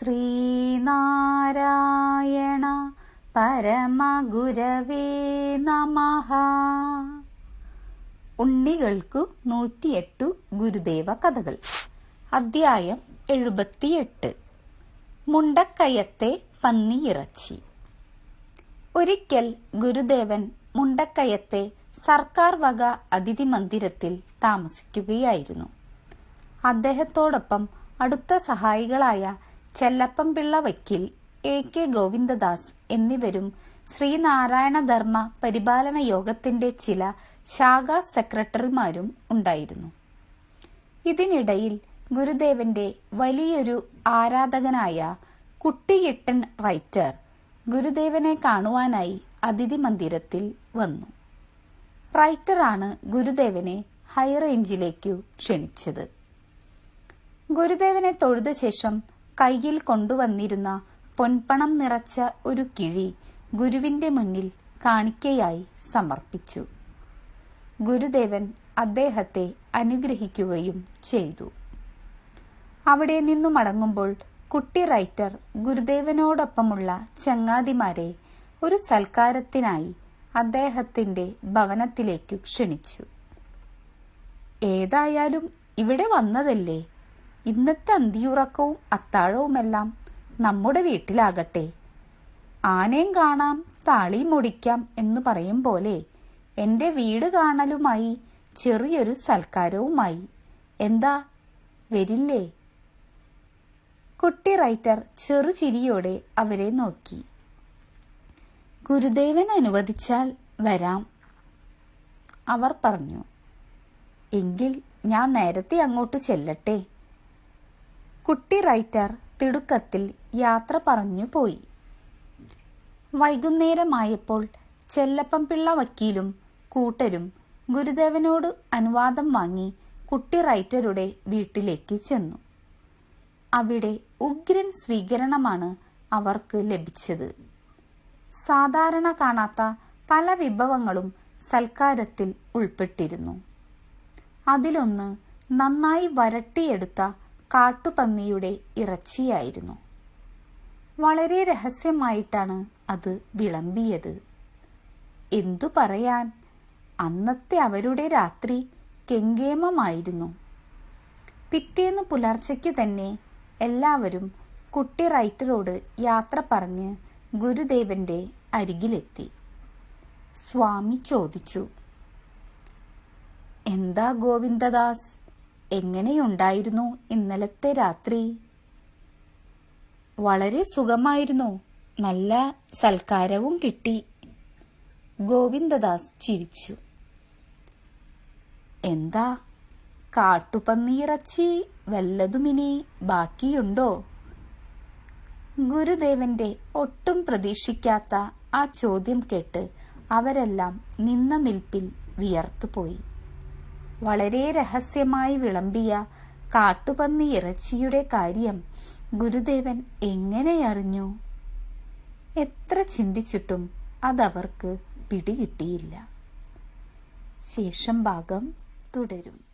ശ്രീനാരായണ പരമഗുരവേ നമഃ. ഉണ്ണികൾക്കു നൂറ്റിയെട്ടു ഗുരുദേവ കഥകൾ. അദ്ധ്യായം എഴുപത്തിയെട്ട്. മുണ്ടക്കയത്തെ പന്നിയിറച്ചി. ഒരിക്കൽ ഗുരുദേവൻ മുണ്ടക്കയത്തെ സർക്കാർ വക അതിഥി മന്ദിരത്തിൽ താമസിക്കുകയായിരുന്നു. അദ്ദേഹത്തോടൊപ്പം അടുത്ത സഹായികളായ ചെല്ലപ്പം പിള്ള വക്കീൽ എ കെ ഗോവിന്ദദാസ് എന്നിവരും ശ്രീനാരായണ ധർമ്മ പരിപാലന യോഗത്തിന്റെ ചില ശാഖാ സെക്രട്ടറിമാരും ഉണ്ടായിരുന്നു. ഇതിനിടയിൽ ഗുരുദേവന്റെ വലിയൊരു ആരാധകനായ കുട്ടിയിട്ടൻ റൈറ്റർ ഗുരുദേവനെ കാണുവാനായി അതിഥി മന്ദിരത്തിൽ വന്നു. റൈറ്ററാണ് ഗുരുദേവനെ ഹൈറേഞ്ചിലേക്കു ക്ഷണിച്ചത്. ഗുരുദേവനെ തൊഴുത ശേഷം കയ്യിൽ കൊണ്ടുവന്നിരുന്ന പൊൻപണം നിറച്ച ഒരു കിഴി ഗുരുവിന്റെ മുന്നിൽ കാണിക്കയായി സമർപ്പിച്ചു. ഗുരുദേവൻ അദ്ദേഹത്തെ അനുഗ്രഹിക്കുകയും ചെയ്തു. അവിടെ നിന്നു മടങ്ങുമ്പോൾ കുട്ടി റൈറ്റർ ഗുരുദേവനോടൊപ്പമുള്ള ചങ്ങാതിമാരെ ഒരു സൽക്കാരത്തിനായി അദ്ദേഹത്തിന്റെ ഭവനത്തിലേക്കു ക്ഷണിച്ചു. ഏതായാലും ഇവിടെ വന്നതല്ലേ? ഇന്നത്തെ അന്തിയുറക്കവും അത്താഴവുമെല്ലാം നമ്മുടെ വീട്ടിലാകട്ടെ. ആനയും കാണാം താളി മുടിക്കാം എന്ന് പറയും പോലെ എന്റെ വീട് കാണലുമായി ചെറിയൊരു സൽക്കാരവുമായി. എന്താ? വരില്ലേ? കുട്ടി റൈറ്റർ ചെറുചിരിയോടെ അവരെ നോക്കി. ഗുരുദേവൻ അനുവദിച്ചാൽ വരാം. അവർ പറഞ്ഞു. എങ്കിൽ ഞാൻ നേരത്തെ അങ്ങോട്ട് ചെല്ലട്ടെ? കുട്ടി റൈറ്റർ തിടുക്കത്തിൽ യാത്ര പറഞ്ഞു പോയി. വൈകുന്നേരമായപ്പോൾ ചെല്ലപ്പം പിള്ള വക്കീലും കൂട്ടരും ഗുരുദേവനോട് അനുവാദം വാങ്ങി കുട്ടി റൈറ്ററുടെ വീട്ടിലേക്ക് ചെന്നു. അവിടെ ഉഗ്രൻ സ്വീകരണമാണ് അവർക്ക് ലഭിച്ചത്. സാധാരണ കാണാത്ത പല വിഭവങ്ങളും സൽക്കാരത്തിൽ ഉൾപ്പെട്ടിരുന്നു. അതിലൊന്ന് നന്നായി വരട്ടിയെടുത്ത കാട്ടുപന്നിയുടെ ഇറച്ചിയായിരുന്നു. വളരെ രഹസ്യമായിട്ടാണ് അത് വിളമ്പിയത്. എന്തു പറയാൻ? അന്നത്തെ അവരുടെ രാത്രി കെങ്കേമമായിരുന്നു. പിറ്റേന്ന് പുലർച്ചയ്ക്ക് തന്നെ എല്ലാവരും കുട്ടി റൈറ്ററോട് യാത്ര പറഞ്ഞ് ഗുരുദേവന്റെ അരികിലെത്തി. സ്വാമി ചോദിച്ചു എന്താ ഗോവിന്ദദാസ്? എങ്ങനെയുണ്ടായിരുന്നു ഇന്നലത്തെ രാത്രി? വളരെ സുഖമായിരുന്നു. നല്ല സൽക്കാരവും കിട്ടി. ഗോവിന്ദദാസ് ചിരിച്ചു. എന്താ? കാട്ടുപന്നിയിറച്ചി വല്ലതുമിനി ബാക്കിയുണ്ടോ? ഗുരുദേവന്റെ ഒട്ടും പ്രതീക്ഷിക്കാത്ത ആ ചോദ്യം കേട്ട് അവരെല്ലാം നിന്ന നിൽപ്പിൽ വിയർത്തുപോയി. വളരെ രഹസ്യമായി വിളമ്പിയ കാട്ടുപന്നി ഇറച്ചിയുടെ കാര്യം ഗുരുദേവൻ എങ്ങനെ അറിഞ്ഞു? എത്ര ചിന്തിച്ചിട്ടും അതവർക്ക് പിടികിട്ടിയില്ല. ശേഷം ഭാഗം തുടരും.